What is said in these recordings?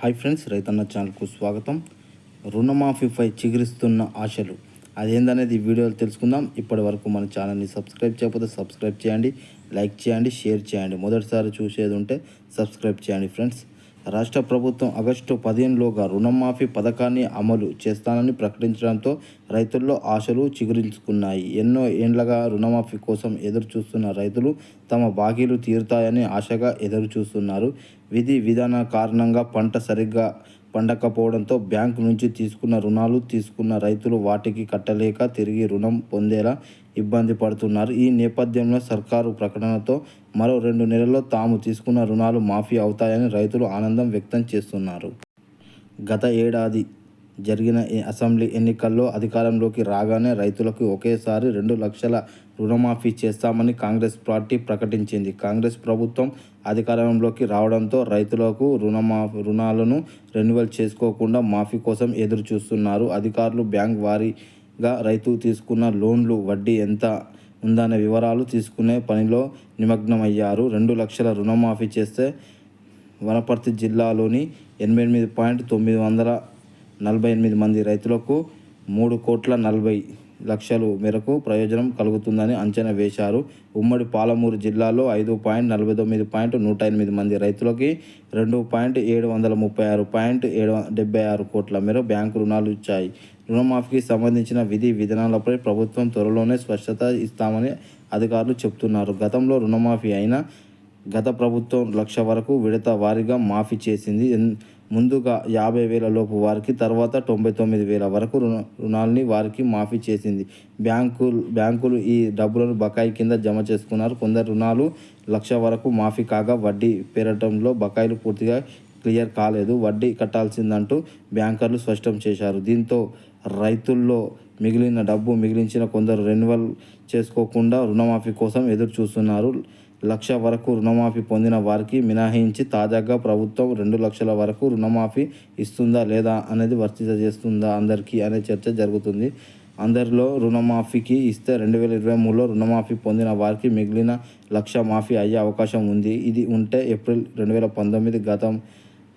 Hi friends రైతన్న ఛానల్కు స్వాగతం. రుణమాఫీపై చిగురిస్తున్న ఆశలు. అదేందనేది ఈ వీడియోలో తెలుసుకుందాం. ఇప్పటి వరకు మన ఛానల్ని సబ్స్క్రైబ్ చేయకపోతే సబ్స్క్రైబ్ చేయండి లైక్ చేయండి షేర్ చేయండి. మొదటిసారి చూసేది ఉంటే సబ్స్క్రైబ్ చేయండి ఫ్రెండ్స్. రాష్ట్ర ప్రభుత్వం ఆగస్టు పదిహేనులోగా రుణమాఫీ పథకాన్ని అమలు చేస్తానని ప్రకటించడంతో రైతుల్లో ఆశలు చిగురించుకున్నాయి. ఎన్నో ఏండ్లగా రుణమాఫీ కోసం ఎదురు చూస్తున్న రైతులు తమ బాకీలు తీరుతాయని ఆశగా ఎదురు చూస్తున్నారు విధి విధాన కారణంగా పంట సరిగ్గా పండకపోవడంతో బ్యాంకు నుంచి తీసుకున్న రుణాలు తీసుకున్న రైతులు వాటికి కట్టలేక తిరిగి రుణం పొందేలా ఇబ్బంది పడుతున్నారు. ఈ నేపథ్యంలో సర్కారు ప్రకటనతో మరో రెండు నెలల్లో తాము తీసుకున్న రుణాలు మాఫీ అవుతాయని రైతులు ఆనందం వ్యక్తం చేస్తున్నారు. గత ఏడాది జరిగిన ఈ అసెంబ్లీ ఎన్నికల్లో అధికారంలోకి రాగానే రైతులకు ఒకేసారి రెండు లక్షల రుణమాఫీ చేస్తామని కాంగ్రెస్ పార్టీ ప్రకటించింది. కాంగ్రెస్ ప్రభుత్వం అధికారంలోకి రావడంతో రైతులకు రుణమా రుణాలను రెన్యువల్ చేసుకోకుండా మాఫీ కోసం ఎదురు చూస్తున్నారు అధికారులు బ్యాంక్ వారీగా రైతు తీసుకున్న లోన్లు వడ్డీ ఎంత ఉందనే వివరాలు తీసుకునే పనిలో నిమగ్నమయ్యారు. రెండు లక్షల రుణమాఫీ చేస్తే వనపర్తి జిల్లాలోని ఎనభై ఎనిమిది పాయింట్ తొమ్మిది వందల నలభై ఎనిమిది మంది రైతులకు మూడు కోట్ల నలభై లక్షలు మేరకు ప్రయోజనం కలుగుతుందని అంచనా వేశారు. ఉమ్మడి పాలమూరు జిల్లాలో ఐదు పాయింట్ నలభై తొమ్మిది పాయింట్ నూట ఎనిమిది మంది రైతులకి రెండు పాయింట్ ఏడు వందల ముప్పై ఆరు పాయింట్ ఏడు డెబ్బై ఆరు కోట్ల మేర బ్యాంకు రుణాలు ఇచ్చాయి. రుణమాఫీకి సంబంధించిన విధి విధానాలపై ప్రభుత్వం త్వరలోనే స్పష్టత ఇస్తామని అధికారులు చెబుతున్నారు. గతంలో రుణమాఫీ అయిన గత ప్రభుత్వం లక్ష వరకు విడత వారీగా మాఫీ చేసింది ఎన్- ముందుగా యాభై వేల లోపు వారికి తర్వాత తొంభై తొమ్మిది వేల వరకు రుణ రుణాలని వారికి మాఫీ చేసింది. బ్యాంకులు బ్యాంకులు ఈ డబ్బులను బకాయి కింద జమ చేసుకున్నారు. కొందరు రుణాలు లక్ష వరకు మాఫీ కాగా వడ్డీ పెరగడంలో బకాయిలు పూర్తిగా క్లియర్ కాలేదు. వడ్డీ కట్టాల్సిందంటూ బ్యాంకర్లు స్పష్టం చేశారు. దీంతో రైతుల్లో మిగిలిన డబ్బు మిగిలించిన కొందరు రెన్యువల్ చేసుకోకుండా రుణమాఫీ కోసం ఎదురు చూస్తున్నారు లక్ష వరకు రుణమాఫీ పొందిన వారికి మినహాయించి తాజాగా ప్రభుత్వం రెండు లక్షల వరకు రుణమాఫీ ఇస్తుందా లేదా అనేది వర్తింపజేస్తుందా అందరికీ అనే చర్చ జరుగుతుంది. అందరిలో రుణమాఫీకి ఇస్తే రెండు వేల ఇరవై మూడులో రుణమాఫీ పొందిన వారికి మిగిలిన లక్ష మాఫీ అయ్యే అవకాశం ఉంది. ఇది ఉంటే ఏప్రిల్ రెండు వేల పంతొమ్మిది గతం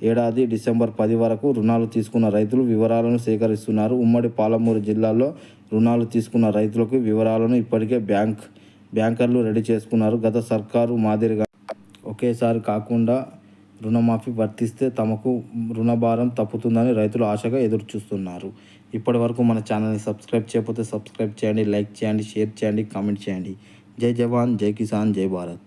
ఏడాది డిసెంబర్ పది వరకు రుణాలు తీసుకున్న రైతులు వివరాలను సేకరిస్తున్నారు. ఉమ్మడి పాలమూరు జిల్లాలో రుణాలు తీసుకున్న రైతులకు వివరాలను ఇప్పటికే బ్యాంక్ బ్యాంకర్లు రెడీ చేసుకున్నారు. గత సర్కారు మాదిరిగా ఒకేసారి కాకుండా రుణమాఫీ వర్తిస్తే తమకు రుణభారం తప్పుతుందని రైతులు ఆశగా ఎదురు చూస్తున్నారు ఇప్పటి వరకు మన ఛానల్ని సబ్స్క్రైబ్ చేయకపోతే సబ్స్క్రైబ్ చేయండి లైక్ చేయండి షేర్ చేయండి కామెంట్ చేయండి. జై జవాన్ జై కిసాన్ జై భారత్.